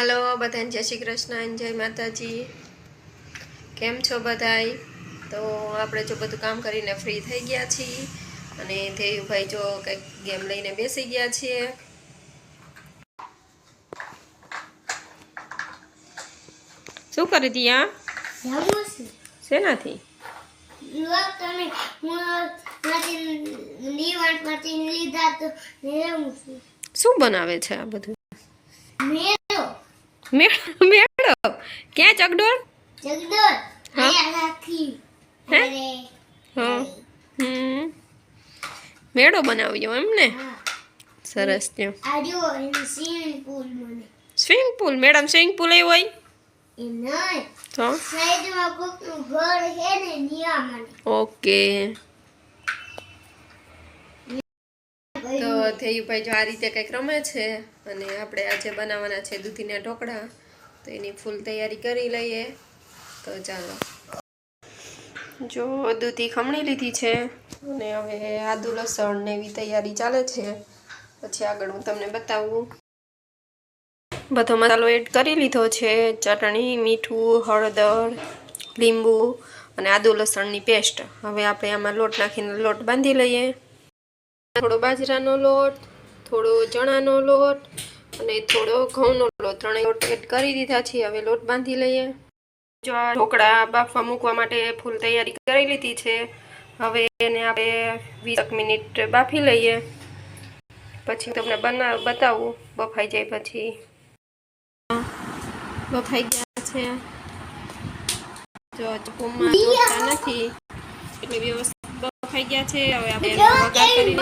હાલો બધાને જય શ્રી કૃષ્ણ જય માતાજી. કેમ છો બધાય? તો આપણે જો બધું કામ કરીને ફ્રી થઈ ગયા છીએ અને ધેયુભાઈ જો કંઈક ગેમ લઈને બેસી ગયા છીએ. શું કરી હતી જમું શેનાથી? શું બનાવે છે આ બધું? મેળો મેળો. ક્યાં ચકડોળ? જગદોર હા? હમ. મેળો બનાવ્યો એમ ને? સરસ ત્યાં. Swimming pool madam swimming pool એ હોય? ઓકે. તો ધેયુભાઈ જો આ રીતે કંઈક રમે છે અને આપણે આજે બનાવવાના છે દૂધીના ઢોકળા, તો એની ફૂલ તૈયારી કરી લઈએ. તો ચાલો. જો દૂધી ખમણી લીધી છે અને હવે આદુ, લસણ ને એવી તૈયારી ચાલે છે. પછી આગળ હું તમને બતાવું. બધો મસાલો એડ કરી લીધો છે. ચટણી, મીઠું, હળદર, લીંબુ અને આદુ, લસણની પેસ્ટ. હવે આપણે આમાં લોટ નાખીને લોટ બાંધી લઈએ. થોડો બાજરાનો લોટ, થોડો ચણાનો લોટ અને થોડો ઘઉંનો લોટ. ત્રણેય લોટ એડ કરી દીધા છે. હવે લોટ બાંધી લઈએ. જો આ ઢોકળા બાફવા મૂકવા માટે ફૂલ તૈયારી કરી લીધી છે. હવે એને આપણે વીસ મિનિટ બાફી લઈએ. પછી તમને બના, બતાવું. બફાઈ જાય પછી. બફાઈ ગયા છે. જો ચૂપુમાં નથી. એટલે વ્યવસ્થિત બફાઈ ગયા છે. હવે આપણે વઘાર કરી.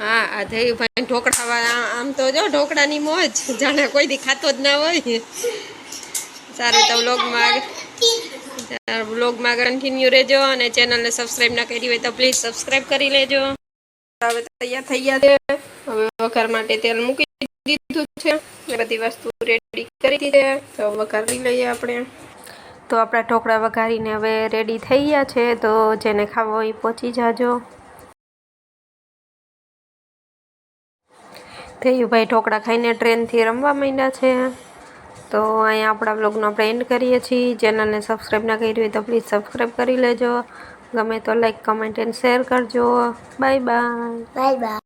હા આ ધૈયુભાઈ ઢોકળા આમ તો જો ઢોકળાની મોજ. જાણે કોઈ દી ખાતો જ ના હોય. સારું તો વ્લોગમાં વ્લોગમાં કન્ટિન્યુ રહેજો અને ચેનલને સબસ્ક્રાઈબ ના કરી હોય તો પ્લીઝ સબસ્ક્રાઈબ કરી લેજો. હવે તૈયાર થઈ ગયા છે. હવે વઘાર માટે તેલ મૂકી દીધું છે. બધી વસ્તુ રેડી કરી દીધી છે. તો વઘારી લઈએ આપણે. તો આપણા ઢોકળા વઘારીને હવે રેડી થઈ ગયા છે, તો જેને ખાવો એ પહોંચી જાજો. ભાઈ ઢોકળા ખાઈને ટ્રેનથી રમવા માંડ્યા છે. તો અહીંયા આપણા બ્લોગનો આપણે એન્ડ કરીએ છીએ. ચેનલને સબસ્ક્રાઈબ ના કરી હોય તો પ્લીઝ સબસ્ક્રાઈબ કરી લેજો. ગમે તો લાઈક કમેન્ટ એન્ડ શેર કરજો. Bye bye bye bye